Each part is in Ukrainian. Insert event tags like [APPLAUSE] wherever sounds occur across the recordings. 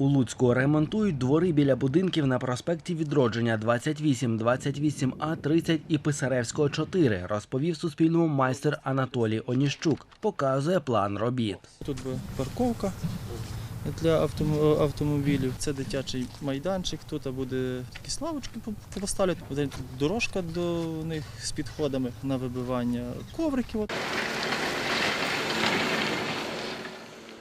У Луцьку ремонтують двори біля будинків на проспекті Відродження 28, 28А, 30 і Писаревського 4, розповів Суспільному майстер Анатолій Оніщук. Показує план робіт. Тут парковка для автомобілів. Це дитячий майданчик. Тут буде якісь лавочки по- поставлять. Дорожка до них з підходами на вибивання ковриків.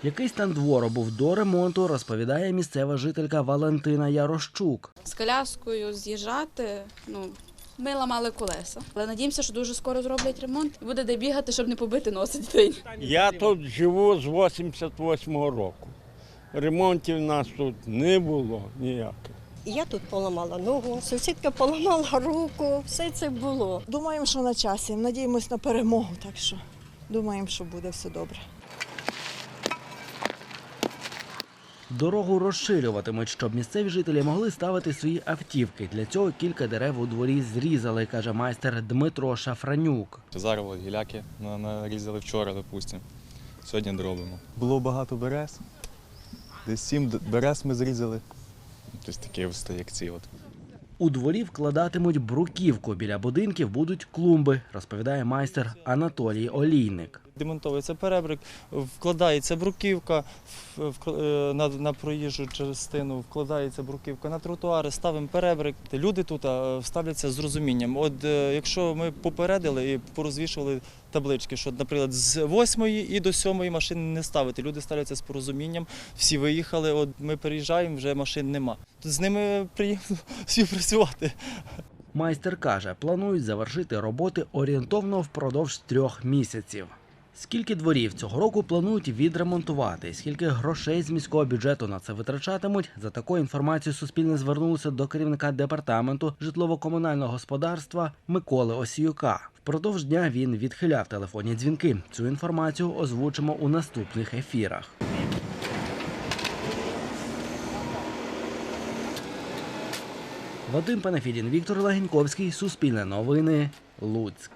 Який стан двору був до ремонту, розповідає місцева жителька Валентина Ярощук. з коляскою з'їжджати. Ну, ми ламали колеса. Але надіємося, що дуже скоро зроблять ремонт і буде де бігати, щоб не побити носа дітей. Я тут живу з 88-го року. Ремонтів у нас тут не було ніяких. Я тут поламала ногу, сусідка поламала руку, все це було. Думаємо, що на часі. Надіємось на перемогу, так що думаємо, що буде все добре. Дорогу розширюватимуть, щоб місцеві жителі могли ставити свої автівки. Для цього кілька дерев у дворі зрізали, каже майстер Дмитро Шафранюк. Зараз гіляки на- нарізали вчора, допустимо. Сьогодні доробимо. Було багато берез. Десь сім берез ми зрізали. Тобто такі ось як ці от. У дворі вкладатимуть бруківку. Біля будинків будуть клумби, розповідає майстер Анатолій Олійник. Демонтовується перебрик, вкладається бруківка е, на, на проїжджу частину, вкладається бруківка на тротуари, ставимо перебрик. Люди тут ставляться з розумінням. От е, якщо ми попередили і порозвішували таблички, що, наприклад, з 8 і до 7 машин не ставити. Люди ставляться з порозумінням, всі виїхали, от ми переїжджаємо, вже машин нема. З ними приємно [LAUGHS] співпрацювати. Майстер каже, планують завершити роботи орієнтовно впродовж трьох місяців. Скільки дворів цього року планують відремонтувати, скільки грошей з міського бюджету на це витрачатимуть? За такою інформацією Суспільне звернулося до керівника департаменту житлово-комунального господарства Миколи Осіюка. Впродовж дня він відхиляв телефонні дзвінки. Цю інформацію озвучимо у наступних ефірах. Вадим Панафідін, Віктор Лагіньковський, Суспільне новини, Луцьк.